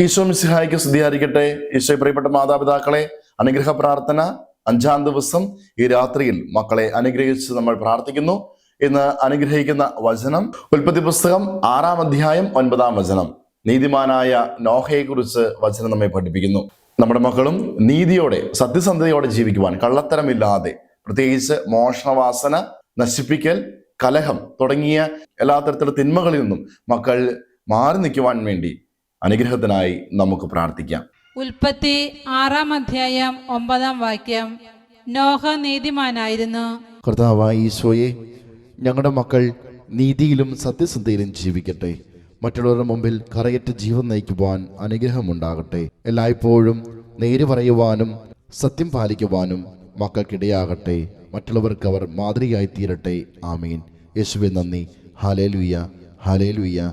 ഈശോ മിസിഹായിക്ക് സ്തുതിയായിരിക്കട്ടെ. ഈശോ പ്രിയപ്പെട്ട മാതാപിതാക്കളെ അനുഗ്രഹ പ്രാർത്ഥന അഞ്ചാം ദിവസം ഈ രാത്രിയിൽ മക്കളെ അനുഗ്രഹിച്ച് നമ്മൾ പ്രാർത്ഥിക്കുന്നു. ഇന്ന് അനുഗ്രഹിക്കുന്ന വചനം ഉൽപ്പത്തി പുസ്തകം ആറാം അധ്യായം ഒൻപതാം വചനം. നീതിമാനായ നോഹയെ കുറിച്ച് വചനം നമ്മെ പഠിപ്പിക്കുന്നു. നമ്മുടെ മക്കളും നീതിയോടെ സത്യസന്ധതയോടെ ജീവിക്കുവാൻ കള്ളത്തരമില്ലാതെ പ്രത്യേകിച്ച് മോഷണവാസന നശിപ്പിക്കൽ കലഹം തുടങ്ങിയ എല്ലാ തരത്തിലുള്ള തിന്മകളിൽ നിന്നും മക്കൾ മാറി നിൽക്കുവാൻ വേണ്ടി അനുഗ്രഹത്തിനായി നമുക്ക് പ്രാർത്ഥിക്കാം. ഉൽപ്പത്തി ആറാം അധ്യായം ഒമ്പതാം വാക്യം. നോഹ നീതിമാനായിരുന്നു. കർത്താവായ ഈശോയെ ഞങ്ങളുടെ മക്കൾ നീതിയിലും സത്യസന്ധയിലും ജീവിക്കട്ടെ. മറ്റുള്ളവരുടെ മുമ്പിൽ കറയറ്റ് ജീവൻ നയിക്കുവാൻ അനുഗ്രഹമുണ്ടാകട്ടെ. എല്ലായ്പ്പോഴും നേര് പറയുവാനും സത്യം പാലിക്കുവാനും മക്കൾക്കിടയാകട്ടെ. മറ്റുള്ളവർക്ക് അവർ മാതൃകയായി തീരട്ടെ. ആമീൻ. യേശുവെ നന്ദി. Hallelujah hallelujah